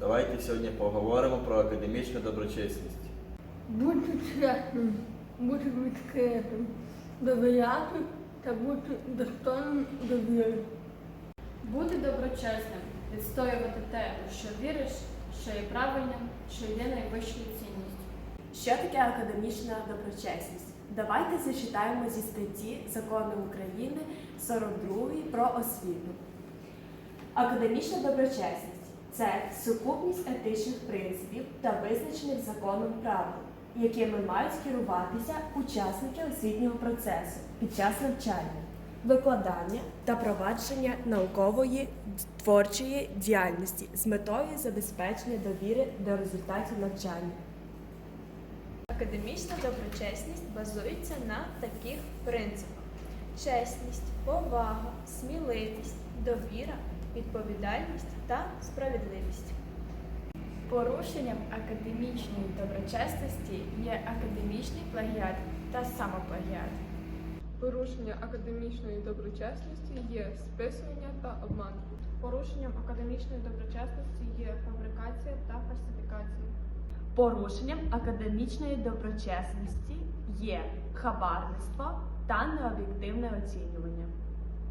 Давайте сьогодні поговоримо про академічну доброчесність. Бути чесним, бути відкритим, довіряти та бути достойним довіри. Бути доброчесним, відстоювати те, у що віриш, що є правильним, що є найвищою цінністю. Що таке академічна доброчесність? Давайте зачитаємо зі статті Закону України 42 про освіту. Академічна доброчесність це сукупність етичних принципів та визначених законом правил, якими мають керуватися учасники освітнього процесу під час навчання, викладання та провадження наукової творчої діяльності з метою забезпечення довіри до результатів навчання. Академічна доброчесність базується на таких принципах: чесність, повага, сміливість, довіра, відповідальність та справедливість. Порушенням академічної доброчесності є академічний плагіат та самоплагіат. Порушення академічної доброчесності є списування та обман. Порушенням академічної доброчесності є фабрикація та фальсифікація. Порушенням академічної доброчесності є хабарництво та необ'єктивне оцінювання.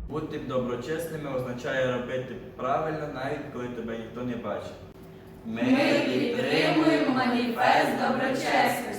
Бути доброчесними означає робити правильно, навіть коли тебе ніхто не бачить. Ми підтримуємо маніфест доброчесності.